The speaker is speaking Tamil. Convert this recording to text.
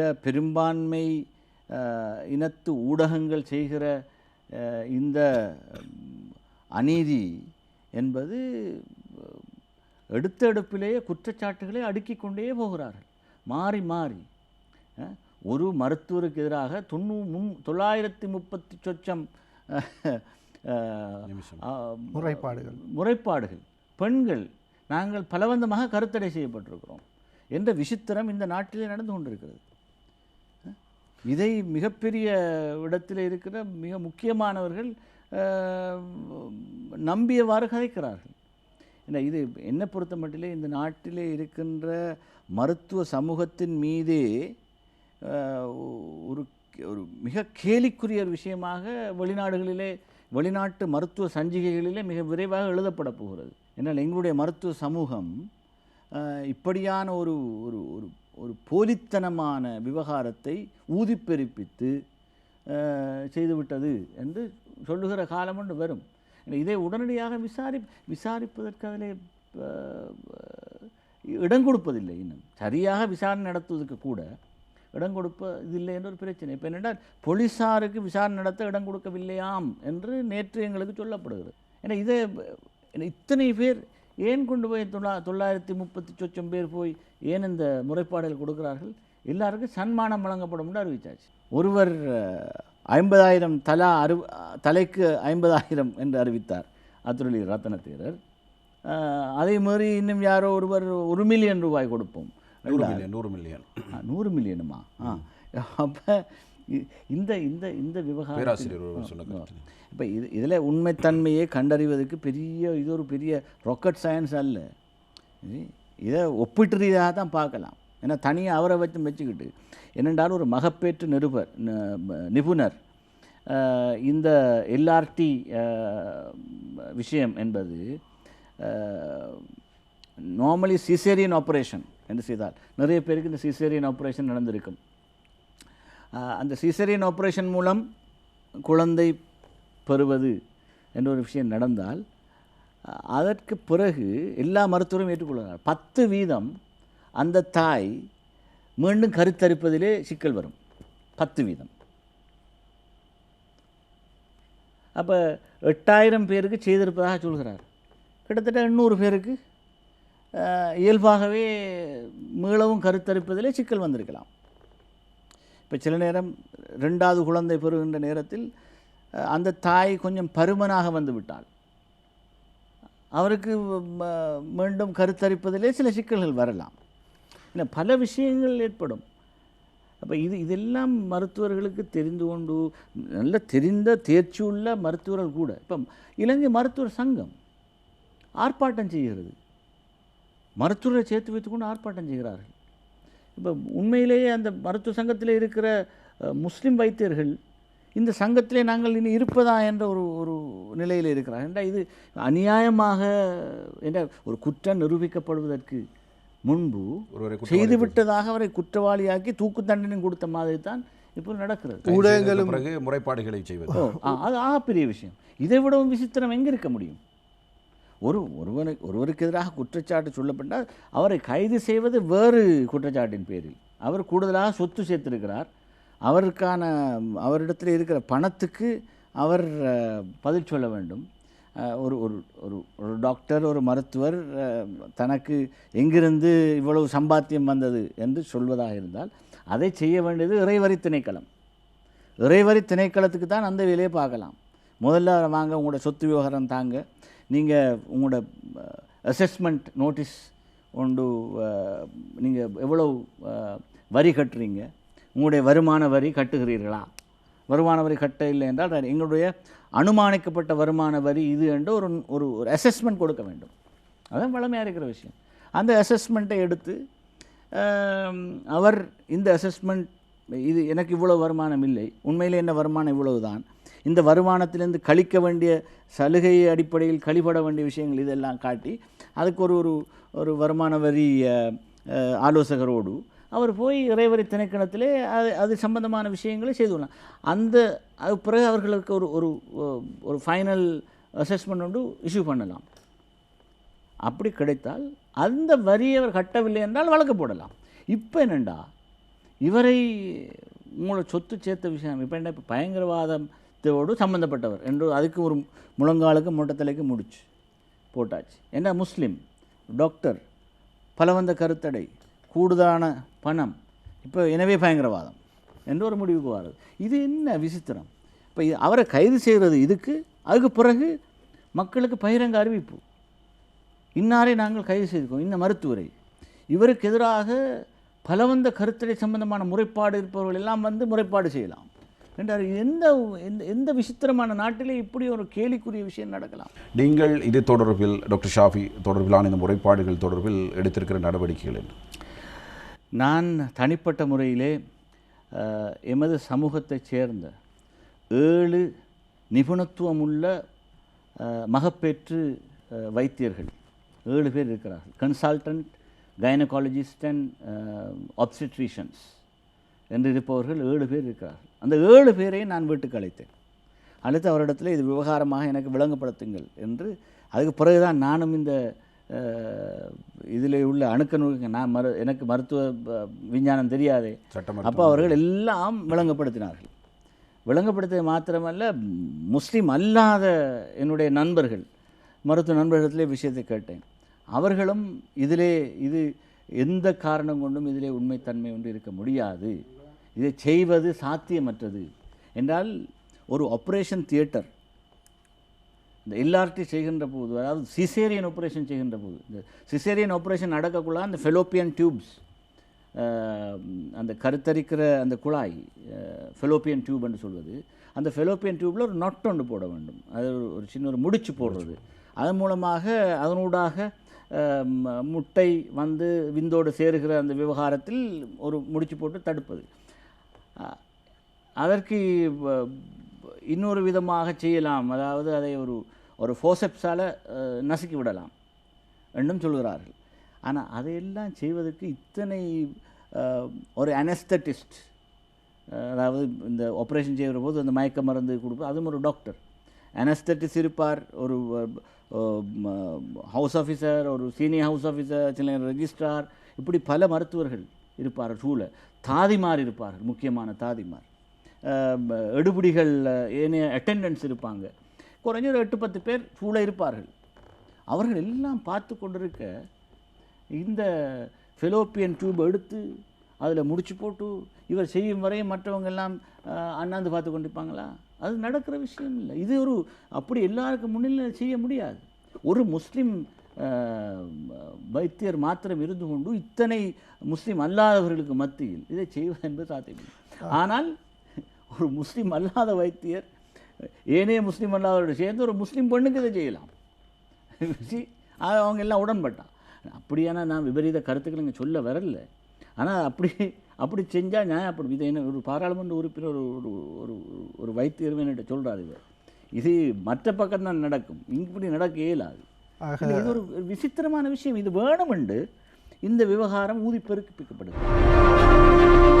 சில பெரும்பான்மை இனத்து ஊடகங்கள் செய்கிற இந்த அநீதி என்பது அஹ், எடுத்த எடுப்பிலேயே குற்றச்சாட்டுகளை அடுக்கிக் கொண்டே போகிறார்கள். மாறி மாறி. ஒரு மருத்துவருக்கு எதிராக தொண்ணூ முன் தொள்ளாயிரத்தி முப்பத்தி சொச்சம் முறைப்பாடுகள். முறைப்பாடுகள். பெண்கள் நாங்கள் பலவந்தமாக கருத்தடை செய்யப்பட்டிருக்கிறோம். என்ற விசித்திரம் இந்த நாட்டிலே நடந்து கொண்டிருக்கிறது. இதை மிகப்பெரிய இடத்தில் இருக்கிற மிக முக்கியமானவர்கள் நம்பியவாறு கதைக்கிறார்கள். ஏன்னா இது என்னை பொறுத்த மட்டிலே இந்த நாட்டிலே இருக்கின்ற மருத்துவ சமூகத்தின் மீதே ஒரு ஒரு மிக கேலிக்குரிய ஒரு விஷயமாக வெளிநாடுகளிலே வெளிநாட்டு மருத்துவ சஞ்சிகைகளிலே மிக விரைவாக எழுதப்பட போகிறது. என்னால் எங்களுடைய மருத்துவ சமூகம் இப்படியான ஒரு ஒரு ஒரு ஒரு போலித்தனமான விவகாரத்தை ஊதிப்பெருப்பித்து செய்துவிட்டது என்று சொல்லுகிற காலம் ஒன்று வரும். இதை உடனடியாக விசாரி விசாரிப்பதற்கு அதிலே இடம் கொடுப்பதில்லை இன்னும். சரியாக விசாரணை நடத்துவதற்கு கூட இடம் கொடுப்பதில்லை என்ற ஒரு பிரச்சனை. இப்போ என்னென்றால் போலீஸாருக்கு விசாரணை நடத்த இடம் கொடுக்கவில்லையாம் என்று நேற்று எங்களுக்கு சொல்லப்படுகிறது. ஏன்னா இதை இத்தனை பேர் ஏன் கொண்டு போய் தொள்ளா தொள்ளாயிரத்தி முப்பத்தி சொச்சம் பேர் போய் ஏன் இந்த முறைப்பாடுகள் கொடுக்கிறார்கள்? எல்லாருக்கும் சன்மானம் வழங்கப்படும் என்று அறிவிச்சாச்சு ஒருவர் ஐம்பதாயிரம் தலா அறு தலைக்கு ஐம்பதாயிரம் என்று அறிவித்தார் அத்துரலி ரத்தனத்தேரர் அதே மாதிரி இன்னும் யாரோ ஒருவர் ஒரு மில்லியன் ரூபாய் கொடுப்போம். நூறு மில்லியன் நூறு மில்லியன். நூறு மில்லியனுமா? ஆ. அப்போ இந்த இந்த இந்த விவகாரம் இப்போ இது இதில் உண்மைத்தன்மையை கண்டறிவதற்கு பெரிய இது ஒரு பெரிய ராக்கெட் சயின்ஸ் அல்ல. இது ஒப்பிட்டு ரீதியாக தான் பார்க்கலாம். ஏன்னா தனியாக அவரை வச்சு வச்சுக்கிட்டு என்னென்றாலும் ஒரு மகப்பேற்று நிருபர் நிபுணர் இந்த எல்ஆர்டி விஷயம் என்பது நார்மலி சிசேரியன் ஆப்ரேஷன் என்று செய்தால் நிறைய பேருக்கு இந்த சிசேரியன் ஆப்ரேஷன் நடந்திருக்கும். அந்த சிசரியன் ஆப்ரேஷன் மூலம் குழந்தை பெறுவது என்ற ஒரு விஷயம் நடந்தால் அதற்கு பிறகு எல்லா மருத்துவரும் ஏற்றுக்கொள்கிறார் பத்து வீதம் அந்த தாய் மீண்டும் கருத்தரிப்பதிலே சிக்கல் வரும். பத்து வீதம். அப்போ எட்டாயிரம் பேருக்கு செய்திருப்பதாக சொல்கிறார். கிட்டத்தட்ட எண்ணூறு பேருக்கு இயல்பாகவே மீளவும் கருத்தரிப்பதிலே சிக்கல் வந்திருக்கலாம். இப்போ சில நேரம் ரெண்டாவது குழந்தை பெறுகின்ற நேரத்தில் அந்த தாய் கொஞ்சம் பருமனாக வந்து விட்டாள். அவருக்கு ம- மீண்டும் கருத்தரிப்பதிலே சில சிக்கல்கள் வரலாம். இல்லை பல விஷயங்கள் ஏற்படும். அப்போ இது இதெல்லாம் மருத்துவர்களுக்கு தெரிந்து கொண்டு நல்ல தெரிந்த தேர்ச்சி உள்ள மருத்துவர்கள் கூட இப்போ இலங்கை மருத்துவர் சங்கம் ஆர்ப்பாட்டம் செய்கிறது. மருத்துவரை சேர்த்து வைத்துக்கொண்டு ஆர்ப்பாட்டம் செய்கிறார்கள். இப்போ உண்மையிலேயே அந்த மருத்துவ சங்கத்தில் இருக்கிற முஸ்லிம் வைத்தியர்கள் இந்த சங்கத்திலே நாங்கள் இனி இருப்பதா என்ற ஒரு ஒரு நிலையில் இருக்கிறார் என்றால் இது அநியாயமாக என்ற ஒரு குற்றம் நிரூபிக்கப்படுவதற்கு முன்பு செய்துவிட்டதாக அவரை குற்றவாளியாக்கி தூக்கு தண்டனை கொடுத்த மாதிரி தான் இப்போ நடக்கிறது. பிறகு முறைப்பாடுகளை செய்வது. அது ஆகப்பெரிய விஷயம். இதை விடவும் விசித்திரம் எங்கே இருக்க முடியும்? ஒரு ஒருவனை ஒருவருக்கு எதிராக குற்றச்சாட்டு சொல்லப்பட்டால் அவரை கைது செய்வது வேறு குற்றச்சாட்டின் பேரில். அவர் கூடுதலாக சொத்து சேர்த்திருக்கிறார். அவருக்கான அவரிடத்தில் இருக்கிற பணத்துக்கு அவர் பதில் சொல்ல வேண்டும். ஒரு ஒரு ஒரு ஒரு டாக்டர் ஒரு மருத்துவர் தனக்கு எங்கிருந்து இவ்வளவு சம்பாத்தியம் வந்தது என்று சொல்வதாக இருந்தால் அதை செய்ய வேண்டியது இறைவரி திணைக்களம். இறைவரி திணைக்களத்துக்கு தான் அந்த வேலையை பார்க்கலாம். முதல்ல வாங்க உங்களோட சொத்து விவகாரம் தாங்க. நீங்கள் உங்களோட அசஸ்மெண்ட் நோட்டீஸ் ஒன்று நீங்கள் எவ்வளவு வரி கட்டுறீங்க? உங்களுடைய வருமான வரி கட்டுகிறீர்களா? வருமான வரி கட்ட இல்லை என்றால் எங்களுடைய அனுமானிக்கப்பட்ட வருமான வரி இது என்று ஒரு ஒரு ஒரு அசஸ்மெண்ட் கொடுக்க வேண்டும். அதான் வளமையாக இருக்கிற விஷயம். அந்த அசஸ்மெண்ட்டை எடுத்து அவர் இந்த அசஸ்மெண்ட் இது எனக்கு இவ்வளோ வருமானம் இல்லை. உண்மையில் என்ன வருமானம் இவ்வளவு தான் இந்த வருமானத்திலேருந்து கழிக்க வேண்டிய சலுகை அடிப்படையில் கழிபட வேண்டிய விஷயங்கள் இதெல்லாம் காட்டி அதுக்கு ஒரு ஒரு ஒரு வருமான வரி ஆலோசகரோடு அவர் போய் இறைவரி திணைக்கணத்திலே அது அது சம்பந்தமான விஷயங்களை கொள்ளலாம். அந்த அது பிறகு அவர்களுக்கு ஒரு ஒரு ஒரு ஃபைனல் அசஸ்மெண்ட் ஒன்று இஷ்யூ பண்ணலாம். அப்படி கிடைத்தால் அந்த வரியை அவர் கட்டவில்லை என்றால் வழக்கு போடலாம். இப்போ என்னண்டா? இவரை உங்களை சொத்து சேர்த்த விஷயம் இப்போ என்ன இப்போ பயங்கரவாதம் மதத்தோடு சம்மந்தப்பட்டவர் என்று அதுக்கு ஒரு முழங்காலுக்கு மூட்டத்தலைக்கு முடிச்சு போட்டாச்சு. என்ன முஸ்லீம் டாக்டர் பலவந்த கருத்தடை கூடுதலான பணம் இப்போ எனவே பயங்கரவாதம் என்று ஒரு முடிவுக்கு வர்றது. இது என்ன விசித்திரம்? இப்போ அவரை கைது செய்கிறது இதுக்கு அதுக்கு பிறகு மக்களுக்கு பகிரங்க அறிவிப்பு. இன்னாரை நாங்கள் கைது செய்திருக்கோம் இந்த மருத்துவரை. இவருக்கு எதிராக பலவந்த கருத்தடை சம்பந்தமான முறைப்பாடு இருப்பவர்கள் எல்லாம் வந்து முறைப்பாடு செய்யலாம். என்றார் எந்த எந்த எந்த விசித்திரமான நாட்டிலே இப்படி ஒரு கேலிக்குரிய விஷயம் நடக்கலாம்? நீங்கள் இது தொடர்பில் டாக்டர் ஷாஃபி தொடர்பிலான இந்த முறைப்பாடுகள் தொடர்பில் எடுத்திருக்கிற நடவடிக்கைகள் என்ன? நான் தனிப்பட்ட முறையிலே எமது சமூகத்தைச் சேர்ந்த ஏழு நிபுணத்துவமுள்ள மகப்பேற்று வைத்தியர்கள் ஏழு பேர் இருக்கிறார்கள். கன்சல்டன்ட் கைனகாலஜிஸ்ட் அண்ட் ஆப்ஸ்டிட்ரிஷன்ஸ் என்று இருப்பவர்கள் ஏழு பேர் இருக்கிறார்கள். அந்த ஏழு பேரை நான் வீட்டுக்கு அழைத்தேன். அழைத்து அவரிடத்தில் இது விவகாரமாக எனக்கு விளங்கப்படுத்துங்கள் என்று அதுக்கு பிறகுதான் நானும் இந்த இதில் உள்ள அணுக்க நான் மரு எனக்கு மருத்துவ விஞ்ஞானம் தெரியாதே. அப்போ அவர்கள் எல்லாம் விளங்கப்படுத்தினார்கள். விளங்கப்படுத்தியது மாத்திரமல்ல முஸ்லீம் அல்லாத என்னுடைய நண்பர்கள் மருத்துவ நண்பர்களிடத்திலே விஷயத்தை கேட்டேன். அவர்களும் இதிலே இது எந்த காரணம் கொண்டும் இதிலே உண்மைத்தன்மை ஒன்று இருக்க முடியாது. இதை செய்வது சாத்தியமற்றது. என்றால் ஒரு ஆப்ரேஷன் தியேட்டர் இந்த எல்ஆர்டி செய்கின்ற போது அதாவது சிசேரியன் ஆப்ரேஷன் செய்கின்ற போது இந்த சிசேரியன் ஆப்ரேஷன் நடக்கக்குள்ள அந்த ஃபெலோப்பியன் டியூப்ஸ் அந்த கருத்தரிக்கிற அந்த குழாய் ஃபெலோப்பியன் டியூப் என்று சொல்வது அந்த ஃபெலோப்பியன் டியூப்பில் ஒரு நொட் ஒன்று போட வேண்டும். அது ஒரு- சின்ன ஒரு முடிச்சு போடுறது. அதன் மூலமாக அதனூடாக முட்டை வந்து விந்தோடு சேருகிற அந்த விவகாரத்தில் ஒரு முடிச்சு போட்டு தடுப்பது. அதற்கு வ- இன்னொரு விதமாக செய்யலாம். அதாவது அதை ஒரு ஒரு ஃபோசப்ஸால் நசுக்கி விடலாம். என்றும் சொல்கிறார்கள். ஆனால் அதையெல்லாம் செய்வதற்கு இத்தனை ஒரு அனஸ்தட்டிஸ்ட் அதாவது இந்த ஆப்ரேஷன் செய்கிற போது அந்த மயக்க மருந்து கொடுப்போம் அதுவும் ஒரு டாக்டர் அனஸ்தட்டிஸ் இருப்பார் ஒரு ஹவுஸ் ஆஃபீஸர் ஒரு சீனியர் ஹவுஸ் ஆஃபீஸர் சில ரெஜிஸ்ட்ரார் இப்படி பல மருத்துவர்கள். இருப்பார் டூவில் தாதிமார் இருப்பார்கள் முக்கியமான தாதிமார். அஹ், எடுபிடிகள் ஏனைய அட்டெண்டன்ஸ் இருப்பாங்க. குறைஞ்ச ஒரு எட்டு பத்து பேர் டூவில் இருப்பார்கள். அவர்கள் எல்லாம் பார்த்து கொண்டிருக்க இந்த ஃபெலோப்பியன் டியூப் எடுத்து அதில் முடிச்சு போட்டு இவர் செய்யும் வரையும் மற்றவங்க எல்லாம் அண்ணாந்து பார்த்து கொண்டிருப்பாங்களா? அது நடக்கிற விஷயம் இல்லை. இது ஒரு அப்படி எல்லாருக்கும் முன்னிலையில் செய்ய முடியாது. ஒரு முஸ்லீம் வைத்தியர் மாத்திரம் இருந்து கொண்டு இத்தனை முஸ்லீம் அல்லாதவர்களுக்கு மத்தியில் இதை செய்வது என்பது சாத்தியம் ஆனால் ஒரு முஸ்லீம் அல்லாத வைத்தியர் ஏனைய முஸ்லீம் அல்லாதவரோடு சேர்ந்து ஒரு முஸ்லீம் பெண்ணுக்கு இதை செய்யலாம். அது அவங்க எல்லாம் உடன்பட்டான் அப்படியான நான் விபரீத கருத்துக்கள் இங்கே சொல்ல வரல. ஆனால் அப்படி அப்படி செஞ்சால் நியாயம் அப்படி இதை என்ன ஒரு பாராளுமன்ற உறுப்பினர் ஒரு ஒரு ஒரு ஒரு வைத்தியர் என்கிட்ட சொல்கிறாரு இவர். இது மற்ற பக்கம் தான் நடக்கும் இப்படி நடக்க இயலாது இது ஒரு விசித்திரமான விஷயம். இது வேணுமென்று இந்த விவகாரம் ஊதிப்பெருக்கு பெருக்கிப்பிக்கப்படுது